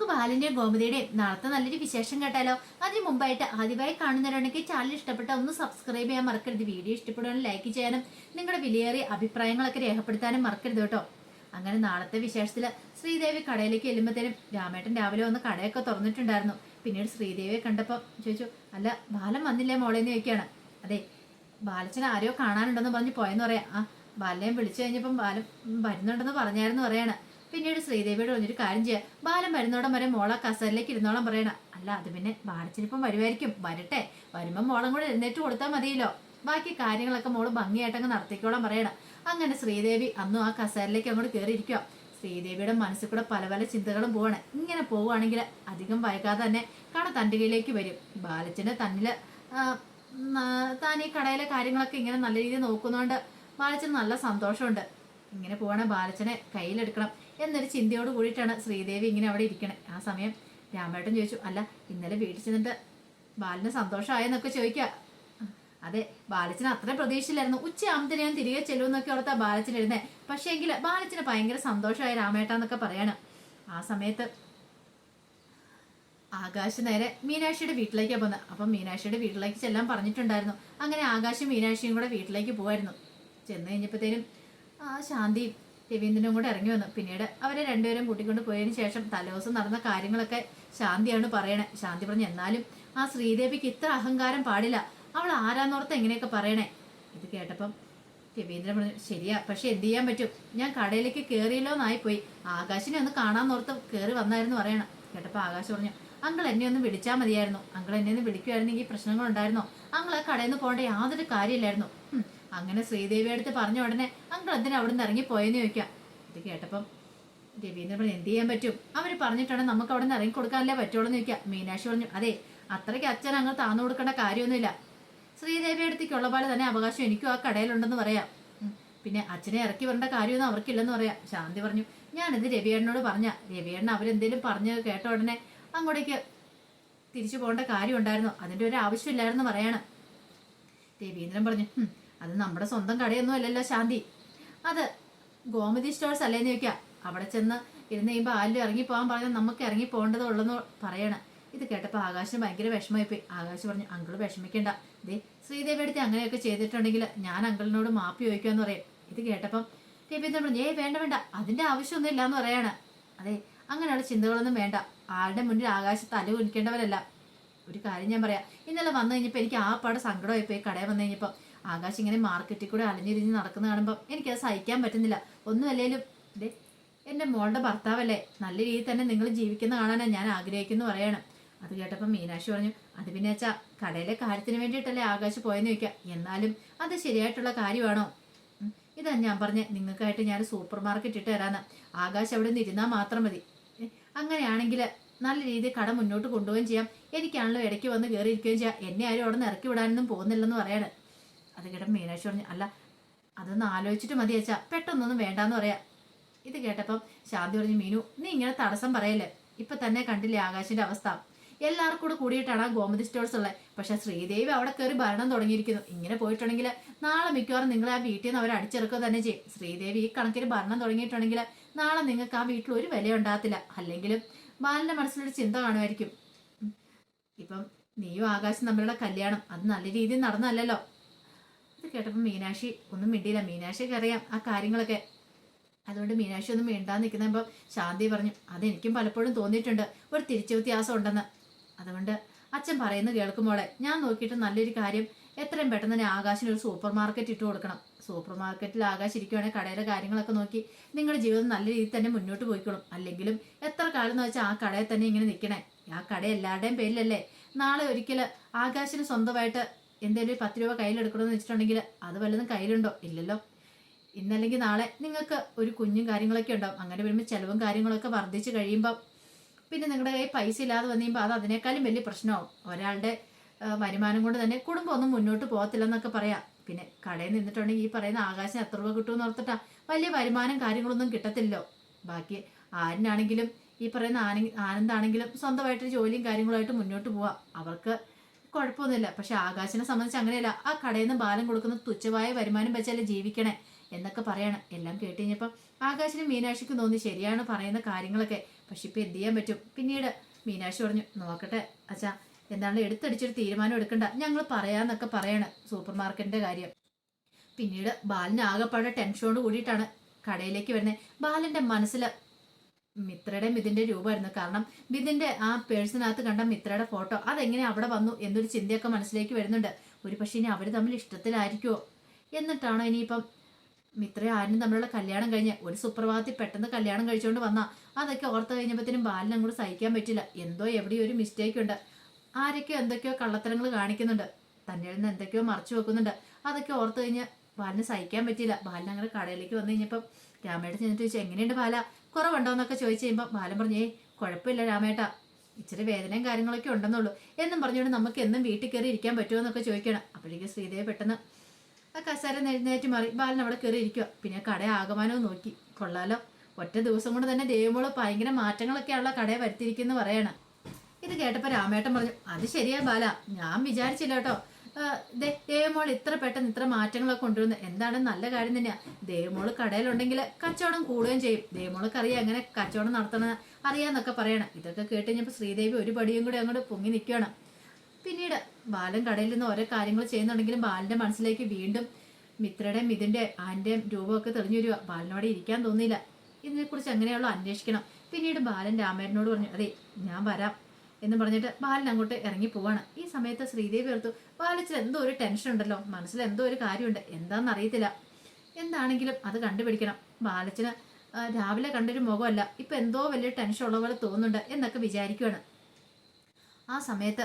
നമുക്ക് ബാലിന്റെയും ഗോമതിയുടെയും നാളത്തെ നല്ലൊരു വിശേഷം കേട്ടാലോ? അതിന് മുമ്പായിട്ട് ആദ്യമായി കാണുന്നവരുണ്ടെങ്കിൽ ചാനൽ ഇഷ്ടപ്പെട്ട ഒന്ന് സബ്സ്ക്രൈബ് ചെയ്യാൻ മറക്കരുത്. വീഡിയോ ഇഷ്ടപ്പെടുകയാണെങ്കിൽ ലൈക്ക് ചെയ്യാനും നിങ്ങളുടെ വിലയേറിയ അഭിപ്രായങ്ങളൊക്കെ രേഖപ്പെടുത്താനും മറക്കരുത് കേട്ടോ. അങ്ങനെ നാളത്തെ വിശേഷത്തിൽ ശ്രീദേവി കടയിലേക്ക് ചെല്ലുമ്പോഴത്തേനും രാമേട്ടൻ രാവിലെ വന്ന് കടയൊക്കെ തുറന്നിട്ടുണ്ടായിരുന്നു. പിന്നീട് ശ്രീദേവിയെ കണ്ടപ്പോൾ ചോദിച്ചു അല്ല ബാലൻ വന്നില്ലേ മോളേന്ന് ചോദിക്കുകയാണ്. അതെ ബാലച്ചൻ ആരോ കാണാനുണ്ടെന്ന് പറഞ്ഞ് പോയെന്ന് പറയാം. ആ ബാലനെയും വിളിച്ചു കഴിഞ്ഞപ്പം ബാലം വരുന്നുണ്ടെന്ന് പറഞ്ഞായിരുന്നു പറയാണ്. പിന്നീട് ശ്രീദേവിയോട് പറഞ്ഞൊരു കാര്യം ചെയ്യാം. ബാലൻ വരുന്നോടം വരെ മോളെ കസറിലേക്ക് ഇരുന്നോളം പറയണ. അല്ല അത് പിന്നെ ബാലച്ചനിപ്പം വരുമായിരിക്കും വരട്ടെ. വരുമ്പം മോളം കൂടെ എഴുന്നേറ്റ് കൊടുത്താൽ മതിയല്ലോ. ബാക്കി കാര്യങ്ങളൊക്കെ മോൾ ഭംഗിയായിട്ടങ്ങ് നടത്തിക്കോളാൻ പറയണം. അങ്ങനെ ശ്രീദേവി അന്നും ആ കസേരയിലേക്ക് അങ്ങോട്ട് കയറിയിരിക്കുക ശ്രീദേവിയുടെ മനസ്സിൽ കൂടെ പല പല ചിന്തകളും പോവാണ്. ഇങ്ങനെ പോവുകയാണെങ്കിൽ അധികം വൈകാതെ തന്നെ കട തന്റെ കയ്യിലേക്ക് വരും. ബാലച്ചന് തന്നിൽ താൻ ഈ കടയിലെ കാര്യങ്ങളൊക്കെ ഇങ്ങനെ നല്ല രീതിയിൽ നോക്കുന്നതുകൊണ്ട് ബാലച്ചന് നല്ല സന്തോഷമുണ്ട്. ഇങ്ങനെ പോവാണെ ബാലച്ചനെ കയ്യിലെടുക്കണം. എന്നൊരു ചിന്തയോട് കൂടിയിട്ടാണ് ശ്രീദേവി ഇങ്ങനെ അവിടെ ഇരിക്കണേ. ആ സമയം രാമേട്ടൻ ചോദിച്ചു അല്ല ഇന്നലെ വീട്ടിൽ ചെന്നിട്ട് ബാലിന് സന്തോഷമായെന്നൊക്കെ ചോദിക്കുക അതെ ബാലച്ചന് അത്ര പ്രതീക്ഷയിലായിരുന്നു ഉച്ചയാകുമ്പത്തിന് ഞാൻ തിരികെ ചെല്ലുമെന്നൊക്കെ ഓർത്താ ബാലച്ചൻ എഴുന്നേ. പക്ഷേ എങ്കിൽ ബാലച്ചന് ഭയങ്കര സന്തോഷമായി രാമേട്ടാന്നൊക്കെ പറയാണ്. ആ സമയത്ത് ആകാശ് നേരെ മീനാക്ഷിയുടെ വീട്ടിലേക്കാണ് പോകുന്നത് അപ്പം മീനാക്ഷിയുടെ വീട്ടിലേക്ക് ചെല്ലാൻ പറഞ്ഞിട്ടുണ്ടായിരുന്നു. അങ്ങനെ ആകാശും മീനാക്ഷിയും കൂടെ വീട്ടിലേക്ക് പോവായിരുന്നു. ചെന്ന് കഴിഞ്ഞപ്പോഴത്തേനും ആ ശാന്തിയും രവീന്ദ്രനും കൂടെ ഇറങ്ങി വന്നു. പിന്നീട് അവരെ രണ്ടുപേരും കൂട്ടിക്കൊണ്ട് പോയതിന് ശേഷം തലേദിവസം നടന്ന കാര്യങ്ങളൊക്കെ ശാന്തിയാണ് പറയണേ. ശാന്തി പറഞ്ഞു എന്നാലും ആ ശ്രീദേവിക്ക് ഇത്ര അഹങ്കാരം പാടില്ല. അവൾ ആരാന്നോർത്ത് എങ്ങനെയൊക്കെ പറയണേ? ഇത് കേട്ടപ്പം രവീന്ദ്രൻ പറഞ്ഞു ശരിയാ പക്ഷെ എന്ത് ചെയ്യാൻ പറ്റും? ഞാൻ കടയിലേക്ക് കയറിയല്ലോ എന്നായിപ്പോയി ആകാശിനെ ഒന്ന് കാണാന്നോർത്ത് കയറി വന്നായിരുന്നു പറയണം. കേട്ടപ്പോൾ ആകാശ് പറഞ്ഞു അങ്കിൾ എന്നെ ഒന്ന് വിളിച്ചാൽ മതിയായിരുന്നു. അങ്കിൾ എന്നെ ഒന്ന് വിളിക്കുമായിരുന്നെങ്കിൽ പ്രശ്നങ്ങൾ ഉണ്ടായിരുന്നോ അങ്കിൾ ആ കടയിൽ നിന്ന് പോകേണ്ട യാതൊരു കാര്യമില്ലായിരുന്നു. അങ്ങനെ ശ്രീദേവിയുടെ അടുത്ത് പറഞ്ഞ ഉടനെ അങ്കിൾ എന്തിനാ അവിടെ നിന്ന് ഇറങ്ങി പോയെന്ന് ചോദിക്കാം ഇത് കേട്ടപ്പം രവീന്ദ്രൻ പറഞ്ഞു എന്ത് ചെയ്യാൻ പറ്റും? അവർ പറഞ്ഞിട്ടാണ് നമുക്ക് അവിടെ നിന്ന് ഇറങ്ങി കൊടുക്കാനല്ലേ പറ്റുള്ളൂ എന്ന് ചോദിക്കാം മീനാക്ഷി പറഞ്ഞു അതെ അത്രയ്ക്ക് അച്ഛൻ അങ്ങ് താന്നു കൊടുക്കേണ്ട കാര്യമൊന്നുമില്ല. ശ്രീദേവി അടുത്തേക്കുള്ള പോലെ തന്നെ അവകാശം എനിക്കും ആ കടയിലുണ്ടെന്ന് പറയാം. പിന്നെ അച്ഛനെ ഇറക്കി വരേണ്ട കാര്യമൊന്നും അവർക്കില്ലെന്ന് പറയാം. ശാന്തി പറഞ്ഞു ഞാനിത് രവിയേണ്ണനോട് പറഞ്ഞ. രവിയേട്ടൻ അവരെന്തേലും പറഞ്ഞ് കേട്ട ഉടനെ അങ്ങോട്ടേക്ക് തിരിച്ചു പോകേണ്ട കാര്യം ഉണ്ടായിരുന്നു. അതിന്റെ ഒരു ആവശ്യമില്ലായിരുന്നു പറയാണ്. രവീന്ദ്രൻ പറഞ്ഞു "ഹും, അത് നമ്മുടെ സ്വന്തം കടയൊന്നും അല്ലല്ലോ ശാന്തി. അത് ഗോമതി സ്റ്റോഴ്സ് അല്ലേന്ന് ചോദിക്കാം. അവിടെ ചെന്ന് ഇരുന്ന് കഴിയുമ്പോൾ ആരും ഇറങ്ങി പോകാൻ പറഞ്ഞാൽ നമുക്ക് ഇറങ്ങി പോകേണ്ടത് ഉള്ളെന്ന് പറയണ. ഇത് കേട്ടപ്പോൾ ആകാശം ഭയങ്കര വിഷമമായി പോയി. ആകാശ് പറഞ്ഞു അങ്കിൾ വിഷമിക്കണ്ട. ദേ ശ്രീദേവി അടുത്ത് അങ്ങനെയൊക്കെ ചെയ്തിട്ടുണ്ടെങ്കിൽ ഞാൻ അങ്കിളിനോട് മാപ്പി ചോദിക്കാന്ന് പറയും. ഇത് കേട്ടപ്പം രവീന്ദ്രൻ പറഞ്ഞു ഏയ് വേണ്ട വേണ്ട. അതിന്റെ ആവശ്യമൊന്നും ഇല്ലാന്ന് പറയാണ്. അതെ അങ്ങനെയുള്ള ചിന്തകളൊന്നും വേണ്ട. ആളുടെ മുന്നിൽ ആകാശം തല കുനിക്കേണ്ടവരല്ല ഒരു കാര്യം ഞാൻ പറയാം. ഇന്നലെ വന്നു കഴിഞ്ഞപ്പോൾ എനിക്ക് ആ പാടെ സങ്കടമായി പോയി കടയിൽ വന്നു കഴിഞ്ഞപ്പോൾ ആകാശ് ഇങ്ങനെ മാർക്കറ്റിൽ കൂടെ അലഞ്ഞിരിഞ്ഞ് നടക്കുന്ന കാണുമ്പോൾ എനിക്കത് സഹിക്കാൻ പറ്റുന്നില്ല. ഒന്നും അല്ലേലും ദേ എന്റെ മോളുടെ ഭർത്താവല്ലേ നല്ല രീതിയിൽ തന്നെ നിങ്ങൾ ജീവിക്കുന്ന കാണാനാണ് ഞാൻ ആഗ്രഹിക്കുന്നു പറയണം. അത് കേട്ടപ്പോൾ മീനാക്ഷി പറഞ്ഞു അത് പിന്നെ വെച്ചാൽ കടയിലെ കാര്യത്തിന് വേണ്ടിയിട്ടല്ലേ ആകാശ് പോയെന്ന് ചോദിക്കാം. എന്നാലും അത് ശരിയായിട്ടുള്ള കാര്യമാണോ? ഇതാ ഞാൻ പറഞ്ഞ നിങ്ങൾക്കായിട്ട് ഞാൻ സൂപ്പർ മാർക്കറ്റ് ഇട്ട് തരാന്ന്. ആകാശ് അവിടെ നിന്ന് ഇരുന്നാൽ മാത്രം മതി. അങ്ങനെയാണെങ്കിൽ നല്ല രീതിയിൽ കട മുന്നോട്ട് കൊണ്ടുപോവുകയും ചെയ്യാം. എനിക്കാണല്ലോ ഇടയ്ക്ക് വന്ന് കയറിയിരിക്കുകയും ചെയ്യാം. എന്നെ ആരും അവിടെ നിന്ന് ഇറക്കി വിടാനൊന്നും പോകുന്നില്ലെന്ന് പറയാണ്. അത് കേട്ടപ്പോൾ മീനാക്ഷി പറഞ്ഞു അല്ല അതൊന്ന് ആലോചിച്ചിട്ട് മതി അച്ഛാ. പെട്ടെന്നൊന്നും വേണ്ടാന്ന് പറയാം. ഇത് കേട്ടപ്പം ശാന്തി പറഞ്ഞു മീനു നീ ഇങ്ങനെ തടസ്സം പറയല്ലേ? ഇപ്പൊ തന്നെ കണ്ടില്ലേ ആകാശിന്റെ അവസ്ഥ? എല്ലാവർക്കും കൂടെ കൂടിയിട്ടാണ് ആ ഗോമതി സ്റ്റോഴ്സ് ഉള്ളത് പക്ഷെ ശ്രീദേവി അവിടെ കയറി ഭരണം തുടങ്ങിയിരിക്കുന്നു. ഇങ്ങനെ പോയിട്ടുണ്ടെങ്കിൽ നാളെ മിക്കവാറും നിങ്ങൾ ആ വീട്ടിൽ നിന്ന് അവർ അടിച്ചിറക്കുക തന്നെ ചെയ്യും. ശ്രീദേവി ഈ കണക്കിന് ഭരണം തുടങ്ങിയിട്ടുണ്ടെങ്കിൽ നാളെ നിങ്ങൾക്ക് ആ വീട്ടിൽ ഒരു വില ഉണ്ടാകത്തില്ല. അല്ലെങ്കിലും ബാലന്റെ മനസ്സിലൊരു ചിന്ത കാണുമായിരിക്കും. ഇപ്പം നീയും ആകാശം തമ്മിലുള്ള കല്യാണം അത് നല്ല രീതിയിൽ നടന്നല്ലോ ഇത് കേട്ടപ്പോൾ മീനാക്ഷി ഒന്നും മിണ്ടിയില്ല. മീനാക്ഷിക്ക് അറിയാം ആ കാര്യങ്ങളൊക്കെ. അതുകൊണ്ട് മീനാക്ഷി ഒന്നും മിണ്ടാൻ നിൽക്കുന്നപ്പോൾ ശാന്തി പറഞ്ഞു അതെനിക്കും പലപ്പോഴും തോന്നിയിട്ടുണ്ട്. ഒരു തിരിച്ചു വ്യത്യാസം ഉണ്ടെന്ന്. അതുകൊണ്ട് അച്ഛൻ പറയുന്നത് കേൾക്കുമ്പോളെ ഞാൻ നോക്കിയിട്ട് നല്ലൊരു കാര്യം എത്രയും പെട്ടെന്ന് തന്നെ ആകാശിന് ഒരു സൂപ്പർ മാർക്കറ്റ് ഇട്ട് കൊടുക്കണം. സൂപ്പർ മാർക്കറ്റിൽ ആകാശ് ഇരിക്കുവാണെങ്കിൽ കടയിലെ കാര്യങ്ങളൊക്കെ നോക്കി നിങ്ങളുടെ ജീവിതം നല്ല രീതിയിൽ തന്നെ മുന്നോട്ട് പോയിക്കോളും. അല്ലെങ്കിലും എത്ര കാലം എന്ന് വെച്ചാൽ ആ കടയിൽ തന്നെ ഇങ്ങനെ നിൽക്കണേ? ആ കട എല്ലാവരുടെയും പേരിലല്ലേ? നാളെ ഒരിക്കൽ ആകാശിന് സ്വന്തമായിട്ട് എന്തെങ്കിലും പത്ത് രൂപ കയ്യിലെടുക്കണമെന്ന് വെച്ചിട്ടുണ്ടെങ്കിൽ അത് വല്ലതും കയ്യിലുണ്ടോ? ഇല്ലല്ലോ. ഇന്നല്ലെങ്കിൽ നാളെ നിങ്ങൾക്ക് ഒരു കുഞ്ഞും കാര്യങ്ങളൊക്കെ ഉണ്ടാവും. അങ്ങനെ വരുമ്പോൾ ചിലവും കാര്യങ്ങളൊക്കെ വർദ്ധിച്ചു കഴിയുമ്പോൾ പിന്നെ നിങ്ങളുടെ കയ്യിൽ പൈസ ഇല്ലാതെ വന്നു അത് അതിനേക്കാളും വലിയ പ്രശ്നമാവും. ഒരാളുടെ വരുമാനം കൊണ്ട് തന്നെ കുടുംബം ഒന്നും മുന്നോട്ട് പോകത്തില്ലെന്നൊക്കെ പറയാം. പിന്നെ കടയിൽ നിന്നിട്ടുണ്ടെങ്കിൽ ഈ പറയുന്ന ആകാശം എത്ര രൂപ കിട്ടുമെന്ന് ഓർത്തിട്ടാ വലിയ വരുമാനം കാര്യങ്ങളൊന്നും കിട്ടത്തില്ലല്ലോ. ബാക്കി ആരിനാണെങ്കിലും ഈ പറയുന്ന ആന ആനന്ദാണെങ്കിലും സ്വന്തമായിട്ടൊരു ജോലിയും കാര്യങ്ങളുമായിട്ട് മുന്നോട്ട് പോവാം. അവർക്ക് കുഴപ്പമൊന്നുമില്ല. പക്ഷെ ആകാശിനെ സംബന്ധിച്ച് അങ്ങനെയല്ല. ആ കടയിൽ നിന്ന് ബാലം കൊടുക്കുന്ന തുച്ഛമായ വരുമാനം വെച്ചല്ലേ ജീവിക്കണേ എന്നൊക്കെ പറയണം. എല്ലാം കേട്ട് കഴിഞ്ഞപ്പം ആകാശിനും മീനാക്ഷിക്ക് തോന്നി ശരിയാണ് പറയുന്ന കാര്യങ്ങളൊക്കെ. പക്ഷെ ഇപ്പം എന്ത് ചെയ്യാൻ പറ്റും? പിന്നീട് മീനാക്ഷി പറഞ്ഞു നോക്കട്ടെ അച്ഛാ എന്താണ് എടുത്തടിച്ചൊരു തീരുമാനം എടുക്കണ്ട. ഞങ്ങൾ പറയാന്നൊക്കെ പറയാണ് സൂപ്പർ മാർക്കറ്റിന്റെ കാര്യം. പിന്നീട് ബാലിന് ആകെപ്പാടെ ടെൻഷനോട് കൂടിയിട്ടാണ് കടയിലേക്ക് വരുന്നത്. ബാലന്റെ മനസ്സിൽ മിത്രയുടെ മിഥിന്റെ രൂപമായിരുന്നു. കാരണം മിഥിന്റെ ആ പേഴ്സിനകത്ത് കണ്ട മിത്രയുടെ ഫോട്ടോ അതെങ്ങനെ അവിടെ വന്നു എന്നൊരു ചിന്തയൊക്കെ മനസ്സിലേക്ക് വരുന്നുണ്ട്. ഒരു പക്ഷേ ഇനി അവർ തമ്മിൽ ഇഷ്ടത്തിലായിരിക്കുമോ എന്നിട്ടാണോ ഇനിയിപ്പം മിത്ര ആരും തമ്മിലുള്ള കല്യാണം കഴിഞ്ഞ് ഒരു സുപ്രഭാതത്തിൽ പെട്ടെന്ന് കല്യാണം കഴിച്ചുകൊണ്ട് വന്നാ? അതൊക്കെ ഓർത്ത് കഴിഞ്ഞപ്പോഴത്തേനും ബാലിനെ അങ്ങോട്ട് സഹിക്കാൻ പറ്റില്ല. എന്തോ എവിടെയോ ഒരു മിസ്റ്റേക്ക് ഉണ്ട്. ആരൊക്കെയോ എന്തൊക്കെയോ കള്ളത്തരങ്ങൾ കാണിക്കുന്നുണ്ട്. തന്റെ നിന്ന് എന്തൊക്കെയോ മറച്ചു വെക്കുന്നുണ്ട്. അതൊക്കെ ഓർത്ത് കഴിഞ്ഞ് ബാലിന് സഹിക്കാൻ പറ്റിയില്ല. ബാലിന് അങ്ങനെ കടയിലേക്ക് വന്നു കഴിഞ്ഞപ്പം രാമേട്ടൻ ചെന്നിട്ട് ചോദിച്ചു എങ്ങനെയുണ്ട് ബാല? കുറവുണ്ടോ എന്നൊക്കെ ചോദിച്ചു കഴിയുമ്പോൾ ബാലൻ പറഞ്ഞേ കുഴപ്പമില്ല രാമേട്ട. ഇച്ചിരി വേദനയും കാര്യങ്ങളൊക്കെ ഉണ്ടെന്നുള്ളൂ. എന്നും പറഞ്ഞുകൊണ്ട് നമുക്ക് എന്നും വീട്ടിൽ കയറി ഇരിക്കാൻ പറ്റുമോ എന്നൊക്കെ ചോദിക്കണം. അപ്പോഴേക്കും ശ്രീദേവി പെട്ടെന്ന് ആ കസാര എഴുന്നേറ്റ് മാറി. ബാലൻ അവിടെ കയറി ഇരിക്കുക പിന്നെ കട ആകമാനവും നോക്കി. കൊള്ളാലോ. ഒറ്റ ദിവസം കൊണ്ട് തന്നെ ദേവമോൾ ഭയങ്കര മാറ്റങ്ങളൊക്കെയുള്ള കടയെ വരുത്തിയിരിക്കുന്നു പറയണം. ഇത് കേട്ടപ്പോൾ രാമേട്ടൻ പറഞ്ഞു അത് ശരിയാ ബാല. ഞാൻ വിചാരിച്ചില്ല കേട്ടോ. ദേവമോൾ ഇത്ര പെട്ടെന്ന് ഇത്ര മാറ്റങ്ങളൊക്കെ കൊണ്ടുവന്ന് എന്താണ് നല്ല കാര്യം തന്നെയാ. ദേവമോൾ കടയിലുണ്ടെങ്കിൽ കച്ചവടം കൂടുകയും ചെയ്യും. ദേവമോൾക്ക് അറിയാം എങ്ങനെ കച്ചവടം നടത്തണം അറിയാന്നൊക്കെ പറയണം. ഇതൊക്കെ കേട്ട് കഴിഞ്ഞപ്പോൾ ശ്രീദേവി ഒരു പടിയും കൂടി അങ്ങോട്ട് പൊങ്ങി നിൽക്കുകയാണ് പിന്നീട് ബാലൻ കടയിൽ നിന്ന് ഓരോ കാര്യങ്ങൾ ചെയ്യുന്നുണ്ടെങ്കിലും ബാലന്റെ മനസ്സിലേക്ക് വീണ്ടും മിത്രയുടെയും മിഥുന്റെ ആന്റെയും രൂപമൊക്കെ തെളിഞ്ഞു വരിക ബാലനോടെ ഇരിക്കാൻ തോന്നിയില്ല. ഇതിനെക്കുറിച്ച് എങ്ങനെയുള്ളൂ അന്വേഷിക്കണം. പിന്നീട് ബാലൻ രാമേരനോട് പറഞ്ഞു അതെ ഞാൻ വരാം. എന്ന് പറഞ്ഞിട്ട് ബാലൻ അങ്ങോട്ട് ഇറങ്ങി പോവാണ്. ഈ സമയത്ത് ശ്രീദേവി ഓർത്തു ബാലിച്ചിൽ എന്തോ ഒരു ടെൻഷൻ ഉണ്ടല്ലോ. മനസ്സിൽ എന്തോ ഒരു കാര്യമുണ്ട്. എന്താണെന്ന് അറിയത്തില്ല. എന്താണെങ്കിലും അത് കണ്ടുപിടിക്കണം. ബാലച്ചിന് രാവിലെ കണ്ടൊരു മുഖമല്ല. ഇപ്പൊ എന്തോ വലിയ ടെൻഷൻ ഉള്ള പോലെ തോന്നുന്നുണ്ട് എന്നൊക്കെ വിചാരിക്കുവാണ്. ആ സമയത്ത്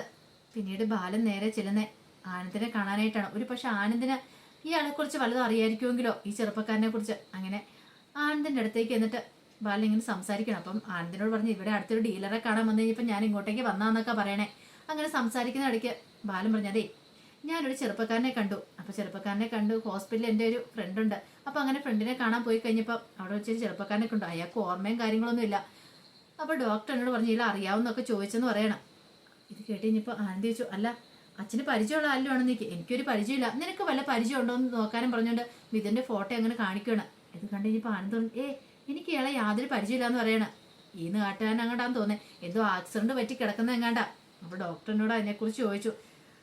പിന്നീട് ബാലൻ നേരെ ചെല്ലുന്നേ. ആനന്ദിനെ കാണാനായിട്ടാണ്. ഒരു പക്ഷെ ആനന്ദിന് ഇയാളെ കുറിച്ച് വല്ലതും അറിയായിരിക്കുമെങ്കിലോ ഈ ചെറുപ്പക്കാരനെ കുറിച്ച് അങ്ങനെ ആനന്ദിന്റെ അടുത്തേക്ക് എന്നിട്ട് ബാലൻ ഇങ്ങനെ സംസാരിക്കണം. അപ്പം ആനന്ദിനോട് പറഞ്ഞു ഇവിടെ അടുത്തൊരു ഡീലറെ കാണാൻ വന്നു കഴിഞ്ഞപ്പോൾ ഞാൻ ഇങ്ങോട്ടേക്ക് വന്നാന്നൊക്കെ പറയണേ. അങ്ങനെ സംസാരിക്കുന്ന ഇടയ്ക്ക് ബാലൻ പറഞ്ഞു അതേ ഞാനൊരു ചെറുപ്പക്കാരനെ കണ്ടു. അപ്പോൾ ചെറുപ്പക്കാരനെ കണ്ടു ഹോസ്പിറ്റലിൽ എന്റെ ഒരു ഫ്രണ്ട് ഉണ്ട്. അപ്പോൾ അങ്ങനെ ഫ്രണ്ടിനെ കാണാൻ പോയി കഴിഞ്ഞപ്പോൾ അവിടെ വെച്ചൊരു ചെറുപ്പക്കാരനെ കണ്ടു. അയാൾക്ക് ഓർമ്മയും കാര്യങ്ങളൊന്നും ഇല്ല. അപ്പോൾ ഡോക്ടർ എന്നോട് പറഞ്ഞു ഇല്ല അറിയാവുന്നൊക്കെ ചോദിച്ചെന്ന് പറയണം. ഇത് കേട്ട് കഴിഞ്ഞപ്പോൾ ആനന്ദി ചോദിച്ചു അല്ല അച്ഛന് പരിചയമുള്ള ആരിലും ആണെന്ന് നിൽക്കുക എനിക്കൊരു പരിചയമില്ല. നിനക്ക് വല്ല പരിചയം ഉണ്ടോ എന്ന് നോക്കാനും പറഞ്ഞുകൊണ്ട് വിതിന്റെ ഫോട്ടോ അങ്ങനെ കാണിക്കുകയാണ് ഇത് കണ്ടു കഴിഞ്ഞപ്പോൾ ആനന്ദ് ഏ എനിക്ക് ഇയാളെ യാതൊരു പരിചയമില്ലാന്ന് പറയണ. ഈ നാട്ടുകാരൻ അങ്ങോട്ടാന്ന് തോന്നേ. എന്തോ ആക്സിഡന്റ് പറ്റി കിടക്കുന്ന എങ്ങാണ്ടാ. അപ്പോൾ ഡോക്ടറിനോട് അതിനെക്കുറിച്ച് ചോദിച്ചു.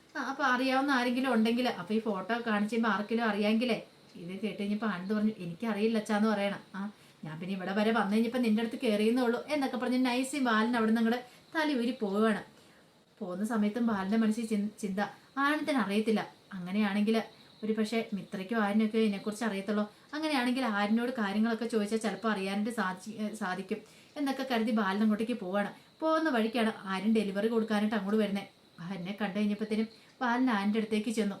അപ്പൊ അപ്പോൾ അറിയാവുന്ന ആരെങ്കിലും ഉണ്ടെങ്കിൽ അപ്പോൾ ഈ ഫോട്ടോ കാണിച്ചുമ്പോൾ ആർക്കെങ്കിലും അറിയാമെങ്കിലേ. ഇത് കേട്ട് കഴിഞ്ഞപ്പോൾ ആനന്ദ് പറഞ്ഞു എനിക്കറിയില്ല അച്ഛാന്ന് പറയണം. ആ ഞാൻ പിന്നെ ഇവിടെ വരെ വന്നു കഴിഞ്ഞപ്പോൾ നിന്റെ അടുത്ത് കയറിയെന്നേ ഉള്ളൂ എന്നൊക്കെ പറഞ്ഞ് നൈസി ബാലൻ അവിടെ നിന്ന് തലി ഊരി പോവുകയാണ്. പോകുന്ന സമയത്തും ബാലന്റെ മനസ്സിൽ ചിന്ത. ആനന്ദിന് അറിയത്തില്ല. അങ്ങനെയാണെങ്കിൽ ഒരു പക്ഷേ മിത്രയ്ക്കോ ആരിനൊക്കെ ഇതിനെക്കുറിച്ച് അറിയത്തുള്ളൂ. അങ്ങനെയാണെങ്കിൽ ആരിനോട് കാര്യങ്ങളൊക്കെ ചോദിച്ചാൽ ചിലപ്പോൾ അറിയാനായിട്ട് സാധി സാധിക്കും. എന്നൊക്കെ കരുതി ബാലൻ അങ്ങോട്ടേക്ക് പോവാണ്. പോകുന്ന വഴിക്കാണ് ആര്യൻ ഡെലിവറി കൊടുക്കാനായിട്ട് അങ്ങോട്ട് വരുന്നത് ആരിനെ കണ്ടു കഴിഞ്ഞപ്പോഴത്തേനും ബാലൻ ആന്റെ അടുത്തേക്ക് ചെന്നു.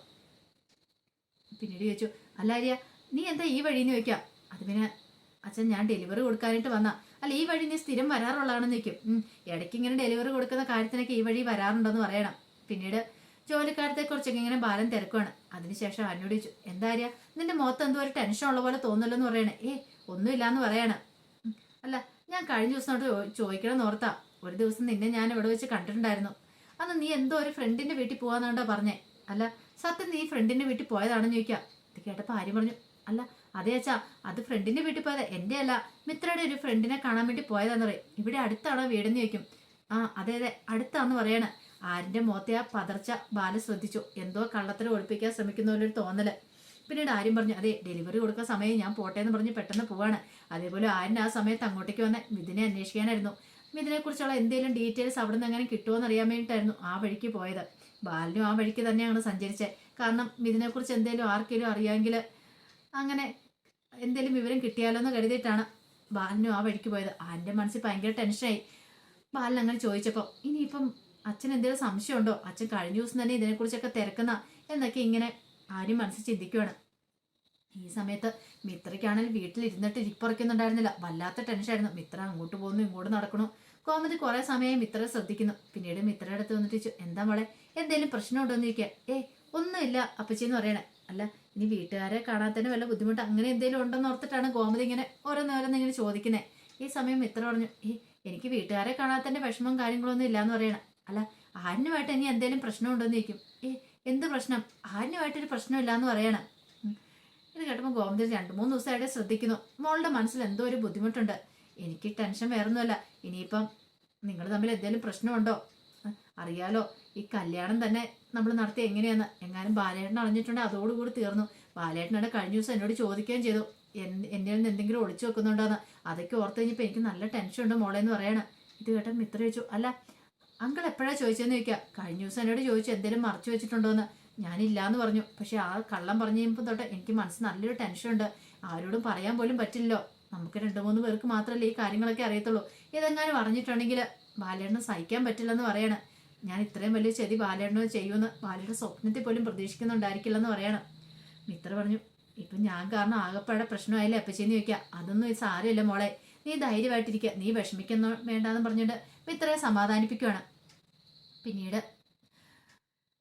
പിന്നീട് ചോദിച്ചു അല്ല ആര്യ നീ എന്താ ഈ വഴിയെന്ന് ചോദിക്കാം? അത് പിന്നെ അച്ഛൻ ഞാൻ ഡെലിവറി കൊടുക്കാനായിട്ട് വന്നാ. അല്ല ഈ വഴി നീ സ്ഥിരം വരാറുള്ളതാണെന്ന് നിൽക്കും ഇടയ്ക്ക് ഇങ്ങനെ ഡെലിവറി കൊടുക്കുന്ന കാര്യത്തിനൊക്കെ ഈ വഴി വരാറുണ്ടെന്ന് പറയണം. പിന്നീട് ജോലിക്കാരത്തെ കുറിച്ചൊക്കെ ഇങ്ങനെ ബാലൻ തിരക്കുവാണ്. അതിനുശേഷം അന്വേഷിച്ചു എന്താ അറിയാ നിന്റെ മുഖത്ത് എന്തോ ഒരു ടെൻഷൻ ഉള്ള പോലെ തോന്നില്ലെന്ന് പറയണേ. ഏ ഒന്നുമില്ലാന്ന് പറയണ. അല്ല ഞാൻ കഴിഞ്ഞ ദിവസം തൊട്ട് ചോദിക്കണം ഓർത്താ. ഒരു ദിവസം നിന്നെ ഞാൻ ഇവിടെ വെച്ച് കണ്ടിട്ടുണ്ടായിരുന്നു. അന്ന് നീ എന്തോ ഒരു ഫ്രണ്ടിന്റെ വീട്ടിൽ പോവാന്നാണ്ടാ പറഞ്ഞേ? അല്ല സത്യം നീ ഫ്രണ്ടിന്റെ വീട്ടിൽ പോയതാണെന്ന് ചോദിക്കാം. ഇത് കേട്ടപ്പോൾ ആര്യം പറഞ്ഞു അല്ല അതെ അച്ഛാ അത് ഫ്രണ്ടിന്റെ വീട്ടിൽ പോയത്. എന്റെ അല്ല മിത്രയുടെ ഒരു ഫ്രണ്ടിനെ കാണാൻ വേണ്ടി പോയതാന്ന് പറയും. ഇവിടെ അടുത്താണോ വീടെന്ന് ചോദിക്കും. ആ അതെ അതെ അടുത്താന്ന് പറയണ. ആരിന്റെ മുഖത്തെ ആ പതർച്ച ബാല ശ്രദ്ധിച്ചു. എന്തോ കള്ളത്തിന് ഒളിപ്പിക്കാൻ ശ്രമിക്കുന്ന പോലൊരു തോന്നൽ. പിന്നീട് ആര്യം പറഞ്ഞു അതെ ഡെലിവറി കൊടുക്കുന്ന സമയം ഞാൻ പോട്ടെ എന്ന് പറഞ്ഞ് പെട്ടെന്ന് പോവാണ്. അതേപോലെ ആര്യൻ ആ സമയത്ത് അങ്ങോട്ടേക്ക് വന്ന് മിഥുനെ അന്വേഷിക്കാനായിരുന്നു. മിഥിനെ കുറിച്ചുള്ള എന്തെങ്കിലും ഡീറ്റെയിൽസ് അവിടെ നിന്ന് എങ്ങനെ കിട്ടുമോ അറിയാൻ വേണ്ടിയിട്ടായിരുന്നു ആ വഴിക്ക് പോയത്. ബാലിനും ആ വഴിക്ക് തന്നെയാണ് സഞ്ചരിച്ചത്. കാരണം മിഥിനെ കുറിച്ച് എന്തെങ്കിലും ആർക്കെങ്കിലും അറിയാമെങ്കിൽ അങ്ങനെ എന്തെങ്കിലും വിവരം കിട്ടിയാലോ എന്ന് കരുതിയിട്ടാണ് ബാലിനും ആ വഴിക്ക് പോയത്. ആന്റെ മനസ്സിൽ ഭയങ്കര ടെൻഷനായി ബാലൻ അങ്ങനെ ചോദിച്ചപ്പോൾ ഇനിയിപ്പം അച്ഛൻ എന്തെങ്കിലും സംശയമുണ്ടോ? അച്ഛൻ കഴിഞ്ഞ ദിവസം തന്നെ ഇതിനെക്കുറിച്ചൊക്കെ തിരക്കുന്ന എന്നൊക്കെ ഇങ്ങനെ ആരും മനസ്സിൽ ചിന്തിക്കുവാണ്. ഈ സമയത്ത് മിത്രയ്ക്കാണെങ്കിൽ വീട്ടിലിരുന്നിട്ട് ഇരിപ്പറയ്ക്കുന്നുണ്ടായിരുന്നില്ല. വല്ലാത്ത ടെൻഷനായിരുന്നു. മിത്ര അങ്ങോട്ട് പോകുന്നു ഇങ്ങോട്ട് നടക്കണു കോമതി കുറെ സമയം മിത്ര ശ്രദ്ധിക്കുന്നു. പിന്നീട് മിത്രയുടെ അടുത്ത് വന്നിട്ട് ചോദിച്ചു എന്താ മോളെ എന്തെങ്കിലും പ്രശ്നമുണ്ടോ എന്ന് ചോദിക്കുക. ഏ ഒന്നുമില്ല അപ്പച്ചി എന്ന് പറയണേ. അല്ല ഇനി വീട്ടുകാരെ കാണാൻ തന്നെ വല്ല ബുദ്ധിമുട്ട് അങ്ങനെ എന്തെങ്കിലും ഉണ്ടെന്ന് ഓർത്തിട്ടാണ് ഗോമതി ഇങ്ങനെ ഓരോ നേരം ഇങ്ങനെ ചോദിക്കുന്നത് ഈ സമയം മിത്ര പറഞ്ഞു ഏ എനിക്ക് വീട്ടുകാരെ കാണാത്തതിന്റെ വിഷമം കാര്യങ്ങളൊന്നും ഇല്ലാന്ന് പറയണം. അല്ല ആരിനുമായിട്ട് ഇനി എന്തെങ്കിലും പ്രശ്നമുണ്ടോന്ന് ചോദിക്കും. ഏ എന്ത് പ്രശ്നം? ആരിനുമായിട്ടൊരു പ്രശ്നമില്ലാന്ന് പറയണം. ഉം. ഇത് കേട്ടപ്പോൾ ഗോമതി രണ്ട് മൂന്ന് ദിവസമായിട്ട് ശ്രദ്ധിക്കുന്നു. മോളുടെ മനസ്സിൽ എന്തോ ഒരു ബുദ്ധിമുട്ടുണ്ട്. എനിക്ക് ടെൻഷൻ വേറൊന്നുമല്ല. ഇനിയിപ്പം നിങ്ങൾ തമ്മിൽ എന്തെങ്കിലും പ്രശ്നമുണ്ടോ? അറിയാലോ. ഈ കല്യാണം തന്നെ നമ്മൾ നടത്തി എങ്ങനെയാന്ന്. എങ്ങാനും ബാലേട്ടൻ അറിഞ്ഞിട്ടുണ്ടെങ്കിൽ അതോടുകൂടി തീർന്നു. ബാലേട്ടനോട് കഴിഞ്ഞ ദിവസം എന്നോട് ചോദിക്കുകയും ചെയ്തു. എന്നിൽ നിന്ന് എന്തെങ്കിലും ഒളിച്ചു വെക്കുന്നുണ്ടോന്ന്. അതൊക്കെ ഓർത്ത് കഴിഞ്ഞപ്പോൾ എനിക്ക് നല്ല ടെൻഷൻ ഉണ്ട് മോളെ എന്ന് പറയാണ്. ഇത് കേട്ടപ്പോൾ മിത്ര ചോദിച്ചു. അല്ല അങ്കിൾ എപ്പോഴാ ചോദിച്ചതെന്ന് ചോദിക്കുക കഴിഞ്ഞ ദിവസം എന്നോട് ചോദിച്ചു എന്തെങ്കിലും മറച്ചു വെച്ചിട്ടുണ്ടോന്ന്? ഞാനില്ലാന്ന് പറഞ്ഞു. പക്ഷെ ആ കള്ളം പറഞ്ഞു കഴിയുമ്പോൾ തൊട്ട് എനിക്ക് മനസ്സിൽ നല്ലൊരു ടെൻഷൻ ഉണ്ട്. ആരോടും പറയാൻ പോലും പറ്റില്ലല്ലോ. നമുക്ക് രണ്ട് മൂന്ന് പേർക്ക് മാത്രമല്ലേ ഈ കാര്യങ്ങളൊക്കെ അറിയത്തുള്ളൂ. ഇതെങ്ങാനും അറിഞ്ഞിട്ടുണ്ടെങ്കിൽ ബാലേട്ടന് സഹിക്കാൻ പറ്റില്ലെന്ന് പറയാണ്. ഞാൻ ഇത്രയും വലിയ ചെതി ബാലേട്ടനോ ചെയ്യുമെന്ന് ബാലയുടെ സ്വപ്നത്തിൽ പോലും പ്രതീക്ഷിക്കുന്നുണ്ടായിരിക്കില്ലെന്ന് പറയാണ്. മിത്ര പറഞ്ഞു ഇപ്പം ഞാൻ കാരണം ആകപ്പാടെ പ്രശ്നമായില്ലേ അപ്പച്ചേന്ന് ചോദിക്കുക അതൊന്നും സാരമില്ല മോളെ. നീ ധൈര്യമായിട്ടിരിക്കുക നീ വിഷമിക്കുന്ന വേണ്ടാന്ന് പറഞ്ഞിട്ട് മിത്രയെ സമാധാനിപ്പിക്കുവാണ്. പിന്നീട്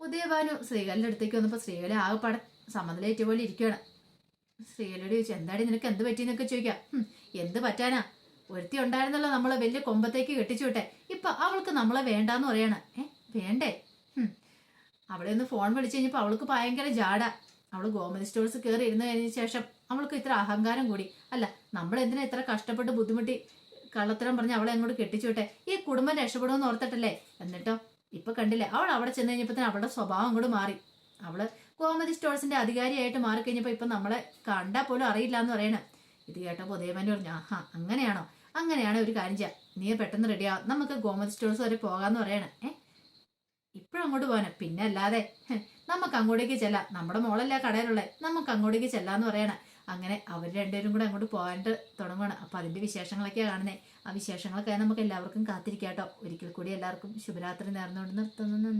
ഉദയഭാനു ശ്രീകലിന്റെ അടുത്തേക്ക് വന്നപ്പോൾ ശ്രീകല ആകപ്പാടെ സമ്മതിലേറ്റ പോലെ ഇരിക്കുകയാണ്. ശ്രീകലയോട് ചോദിച്ചു എന്താടി നിനക്ക് എന്ത് പറ്റിയെന്നൊക്കെ ചോദിക്കാം. "ഹും, എന്ത് പറ്റാനാ? ഒരുത്തി ഉണ്ടായിരുന്നല്ലോ നമ്മളെ വലിയ കൊമ്പത്തേക്ക് കെട്ടിച്ചു വിട്ടെ. ഇപ്പൊ അവൾക്ക് നമ്മളെ വേണ്ടാന്ന് പറയാണ്. ഏ വേണ്ടേ? അവിടെ ഒന്ന് ഫോൺ വിളിച്ചു കഴിഞ്ഞപ്പോൾ അവൾക്ക് ഭയങ്കര ജാട. അവൾ ഗോമതി സ്റ്റോഴ്സ് കയറി ഇരുന്ന് കഴിഞ്ഞ ശേഷം അവൾക്ക് ഇത്ര അഹങ്കാരം കൂടി. അല്ല നമ്മൾ എന്തിനാ ഇത്ര കഷ്ടപ്പെട്ട് ബുദ്ധിമുട്ടി കള്ളത്തരം പറഞ്ഞ് അവളെ അങ്ങോട്ട് കെട്ടിച്ചു വിട്ടെ? ഈ കുടുംബം രക്ഷപ്പെടുമെന്ന് ഓർത്തിട്ടല്ലേ? എന്നിട്ടോ ഇപ്പൊ കണ്ടില്ലേ? അവൾ അവിടെ ചെന്ന് കഴിഞ്ഞപ്പോൾ തന്നെ അവളുടെ സ്വഭാവം അങ്ങോട്ട് മാറി. അവൾ ഗോമതി സ്റ്റോഴ്സിന്റെ അധികാരിയായിട്ട് മാറി മാറിക്കഴിഞ്ഞപ്പോൾ ഇപ്പൊ നമ്മളെ കണ്ടാൽ പോലും അറിയില്ല എന്ന് പറയണ. ഇത് കേട്ടപ്പോൾ ഉദയമാൻ പറഞ്ഞു ആഹാ അങ്ങനെയാണോ? അങ്ങനെയാണ് ഒരു കാര്യം ചെയ്യാം. നീ പെട്ടെന്ന് റെഡിയാവും നമുക്ക് ഗോമതി സ്റ്റോഴ്സ് വരെ പോകാന്ന് പറയണേ. ഏ? ഇപ്പോഴും അങ്ങോട്ട് പോകാനാ പിന്നെ അല്ലാതെ നമുക്ക് അങ്ങോട്ടേക്ക് ചെല്ലാം. നമ്മുടെ മോളല്ല കടയിലുള്ളത് കടയിലുള്ളേ. നമുക്ക് അങ്ങോട്ടേക്ക് ചെല്ലാന്ന് പറയണ. അങ്ങനെ അവർ രണ്ടുപേരും കൂടെ അങ്ങോട്ട് പോകാനായിട്ട് തുടങ്ങുകയാണ് അപ്പം അതിന്റെ വിശേഷങ്ങളൊക്കെ കാണുന്നത് ആ വിശേഷങ്ങളൊക്കെ നമുക്ക് എല്ലാവർക്കും കാത്തിരിക്കാം കേട്ടോ ഒരിക്കൽ കൂടി എല്ലാവർക്കും ശുഭരാത്രി നേർന്നുകൊണ്ട് നിർത്തുന്നു.